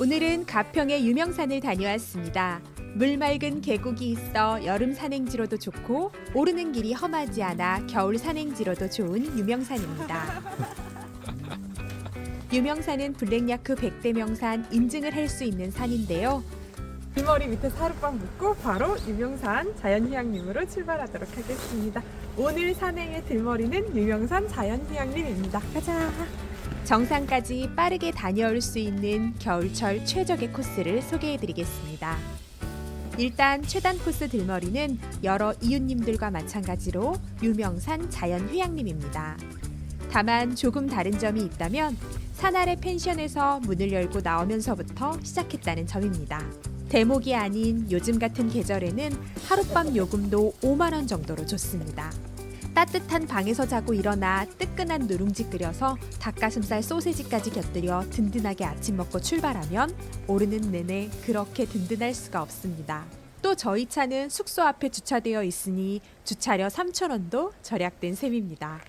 오늘은 가평의 유명산을 다녀왔습니다. 물 맑은 계곡이 있어 여름 산행지로도 좋고 오르는 길이 험하지 않아 겨울 산행지로도 좋은 유명산입니다. 유명산은 블랙야크 100대 명산 인증을 할 수 있는 산인데요. 길머리 밑에 사룻방 묻고 바로 유명산 자연휴양림으로 출발하도록 하겠습니다. 오늘 산행의 들머리는 유명산 자연휴양림입니다. 가자. 정상까지 빠르게 다녀올 수 있는 겨울철 최적의 코스를 소개해드리겠습니다. 일단 최단 코스 들머리는 여러 이웃님들과 마찬가지로 유명산 자연 휴양림입니다. 다만 조금 다른 점이 있다면 산 아래 펜션에서 문을 열고 나오면서부터 시작했다는 점입니다. 대목이 아닌 요즘 같은 계절에는 하룻밤 요금도 5만 원 정도로 좋습니다. 따뜻한 방에서 자고 일어나 뜨끈한 누룽지 끓여서 닭가슴살 소세지까지 곁들여 든든하게 아침 먹고 출발하면 오르는 내내 그렇게 든든할 수가 없습니다. 또 저희 차는 숙소 앞에 주차되어 있으니 주차료 3,000원도 절약된 셈입니다.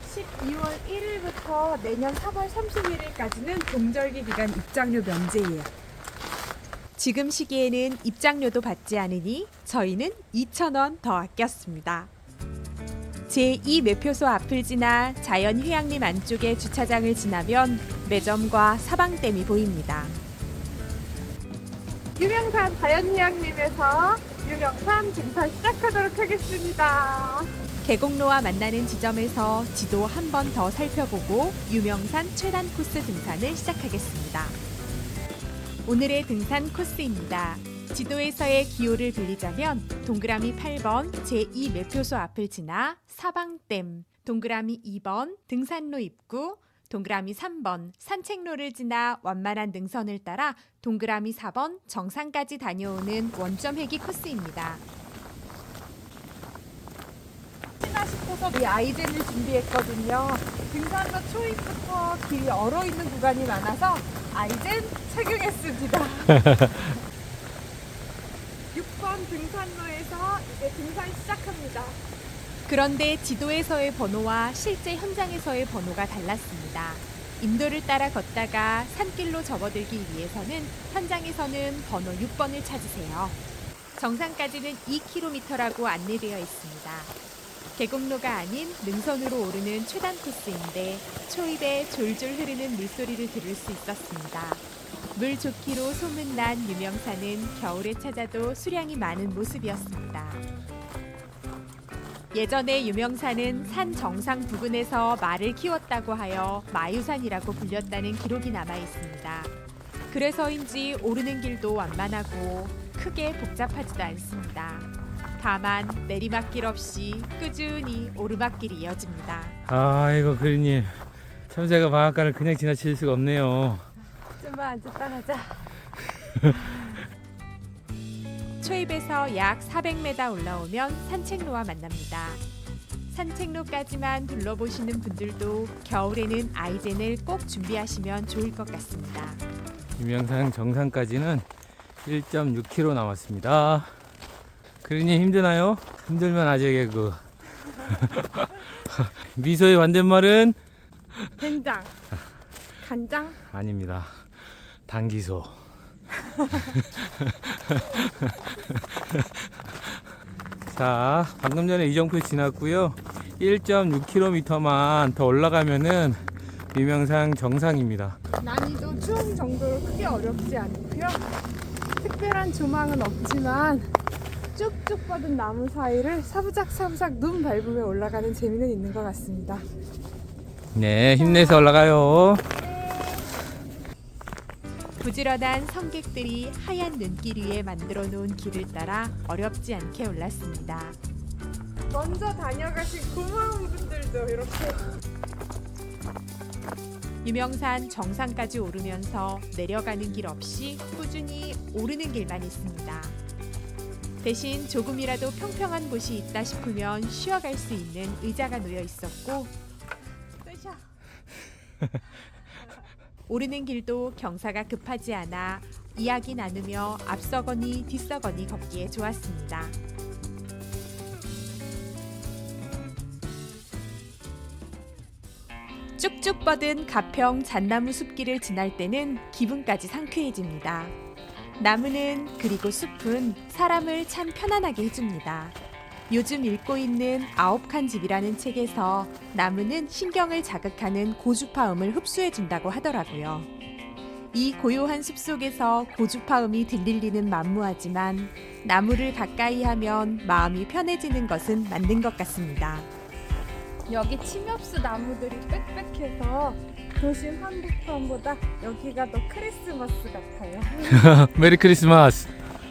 12월 1일부터 내년 3월 31일까지는 동절기 기간 입장료 면제예요. 지금 시기에는 입장료도 받지 않으니 저희는 2,000원 더 아꼈습니다. 제2 매표소 앞을 지나 자연휴양림 안쪽의 주차장을 지나면 매점과 사방댐이 보입니다. 유명산 자연휴양림에서 유명산 등산 시작하도록 하겠습니다. 계곡로와 만나는 지점에서 지도 한 번 더 살펴보고 유명산 최단 코스 등산을 시작하겠습니다. 오늘의 등산 코스입니다. 지도에서의 기호를 빌리자면 동그라미 8번 제2 매표소 앞을 지나 사방댐, 동그라미 2번 등산로 입구, 동그라미 3번 산책로를 지나 완만한 능선을 따라 동그라미 4번 정상까지 다녀오는 원점 회기 코스입니다. 혹시나 싶어서 이 아이젠을 준비했거든요. 등산로 초입부터 길이 얼어 있는 구간이 많아서 아이젠 착용했습니다. 6번 등산로에서 이제 등산 시작합니다. 그런데 지도에서의 번호와 실제 현장에서의 번호가 달랐습니다. 인도를 따라 걷다가 산길로 접어들기 위해서는 현장에서는 번호 6번을 찾으세요. 정상까지는 2km라고 안내되어 있습니다. 계곡로가 아닌 능선으로 오르는 최단 코스인데 초입에 졸졸 흐르는 물소리를 들을 수 있었습니다. 물 좋기로 소문난 유명산은 겨울에 찾아도 수량이 많은 모습이었습니다. 예전에 유명산은 산 정상 부근에서 말을 키웠다고 하여 마유산이라고 불렸다는 기록이 남아 있습니다. 그래서인지 오르는 길도 완만하고 크게 복잡하지도 않습니다. 다만 내리막길 없이 꾸준히 오르막길이 이어집니다. 아이고 그린님 참새가 방앗간을 그냥 지나칠 수가 없네요 좀만 앉았다 가자. 초입에서 약 400m 올라오면 산책로와 만납니다. 산책로까지만 둘러보시는 분들도 겨울에는 아이젠을 꼭 준비하시면 좋을 것 같습니다. 유명산 정상까지는 1.6km 남았습니다 그린님 힘드나요? 힘들면 아재 개그 미소의 반대말은 된장, 간장, 아닙니다 단기소 자 방금 전에 이정표 지났고요 1.6km만 더 올라가면은 유명산 정상입니다 난이도 추운 정도로 크게 어렵지 않고요. 특별한 조망은 없지만 쭉쭉 뻗은 나무 사이를 사부작 사부작 눈 밟으며 올라가는 재미는 있는 것 같습니다. 네 힘내서 올라가요 부지런한 성객들이 하얀 눈길 위에 만들어 놓은 길을 따라 어렵지 않게 올랐습니다. 먼저 다녀가신 고마운 분들도 이렇게 유명산 정상까지 오르면서 내려가는 길 없이 꾸준히 오르는 길만 있습니다. 대신 조금이라도 평평한 곳이 있다 싶으면 쉬어갈 수 있는 의자가 놓여 있었고. 오르는 길도 경사가 급하지 않아 이야기 나누며 앞서거니 뒤서거니 걷기에 좋았습니다. 쭉쭉 뻗은 가평 잣나무 숲길을 지날 때는 기분까지 상쾌해집니다. 나무는 그리고 숲은 사람을 참 편안하게 해줍니다. 요즘 읽고 있는 아홉 칸 집이라는 책에서 나무는 신경을 자극하는 고주파음을 흡수해 준다고 하더라고요. 이 고요한 숲 속에서 고주파음이 들릴 리는 만무하지만 나무를 가까이 하면 마음이 편해지는 것은 맞는 것 같습니다. 여기 침엽수 나무들이 빽빽해서 도심 한복판보다 여기가 더 크리스마스 같아요. 메리 크리스마스.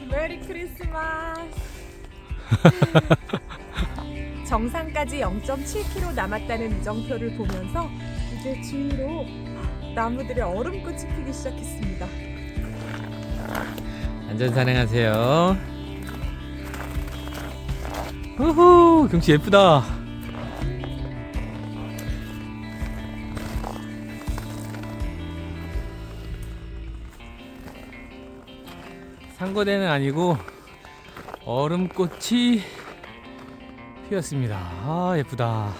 메리 크리스마스. 정상까지 0.7km 남았다는 누정표를 보면서 이제 주위로 나무들의 얼음꽃이 피기 시작했습니다. 안전 산행하세요. 우후 경치 예쁘다. 상고대는 아니고 얼음꽃이 피었습니다. 아 예쁘다.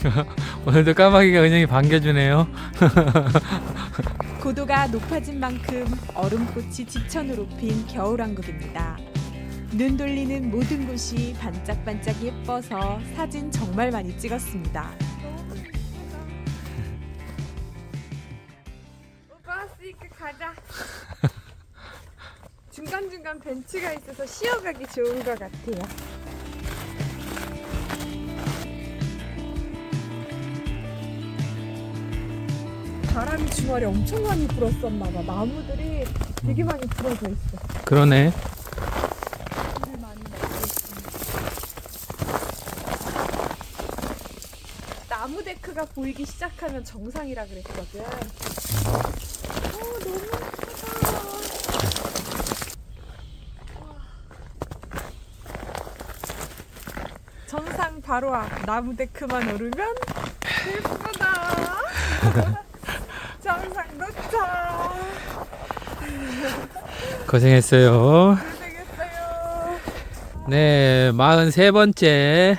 오늘도 까마귀가 은영이 반겨주네요. 고도가 높아진 만큼 얼음꽃이 지천으로 핀 겨울왕국입니다. 눈 돌리는 모든 곳이 반짝반짝 예뻐서 사진 정말 많이 찍었습니다. 중간중간 벤치가 있어서 쉬어가기 좋은 것 같아요. 바람이 주말에 엄청 많이 불었었나 봐. 나무들이 되게 많이 부러져 있어. 그러네. 물을 많이 먹고 있습니다. 나무 데크가 보이기 시작하면 정상이라 그랬거든. 정상 바로 앞 나무 데크만 오르면 예쁘다. 정상 도착. 고생했어요. 고생했어요. 네, 43번째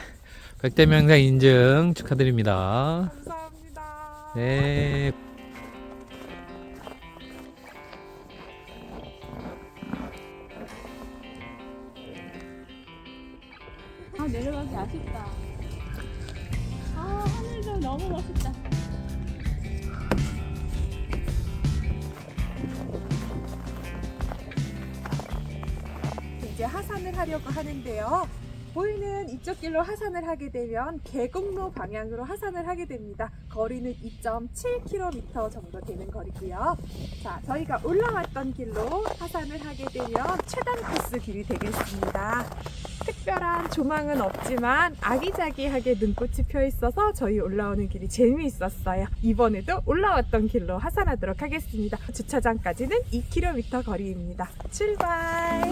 백대명상 인증 축하드립니다. 감사합니다. 네. 내려가기 아쉽다. 아 하늘도 너무 멋있다. 이제 하산을 하려고 하는데요. 보이는 이쪽 길로 하산을 하게 되면 계곡로 방향으로 하산을 하게 됩니다. 거리는 2.7km 정도 되는 거리고요. 자, 저희가 올라왔던 길로 하산을 하게 되면 최단 코스 길이 되겠습니다. 특별한 조망은 없지만 아기자기하게 눈꽃이 펴 있어서 저희 올라오는 길이 재미있었어요. 이번에도 올라왔던 길로 하산하도록 하겠습니다. 주차장까지는 2km 거리입니다. 출발!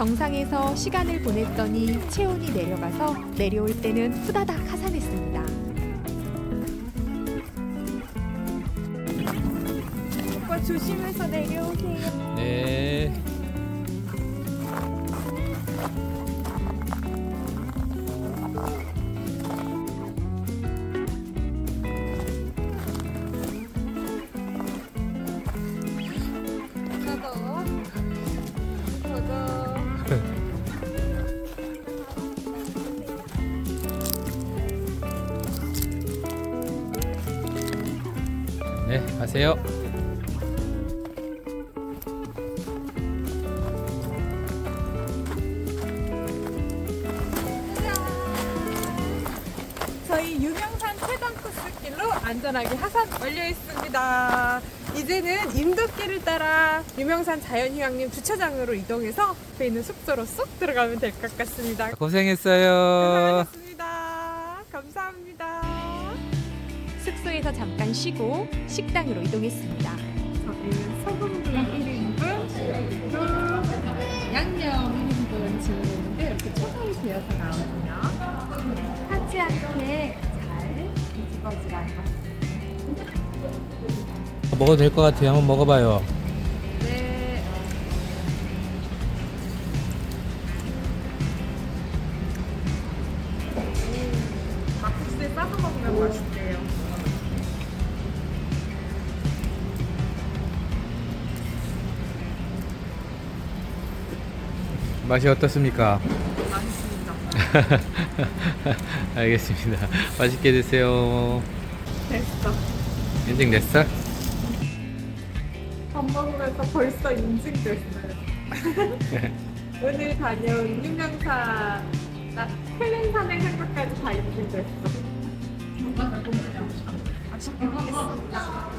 정상에서 시간을 보냈더니 체온이 내려가서 내려올 때는 후다닥 하산했습니다. 오빠 조심해서 내려오세요. 네. 가세요. 저희 유명산 최단 코스길로 안전하게 하산 완료했습니다. 이제는 인도길을 따라 유명산 자연휴양림 주차장으로 이동해서 앞에 있는 숙소로 쏙 들어가면 될 것 같습니다. 고생했어요. 고생하셨습니다. 숙소에서 잠깐 쉬고 식당으로 이동했습니다. 저희는 소금구이 1인분 그리고 양념 1인분 주문했는데 이렇게 초상이 되어서 나오거든요. 타지 않게 잘 두가지가 먹어도 될 것 같아요. 한번 먹어봐요. 네. 막국수에 싸서 먹으면 맛있대 맛이 어떻습니까? 맛있습니다. 알겠습니다. 맛있게 드세요. 됐어. 인증 됐어? 밥 먹으면서 벌써 인증됐어요. 오늘 다녀온 유명사 나 헬렌 산행 한 것까지 다 인증됐어. 맛있게 먹겠습니다.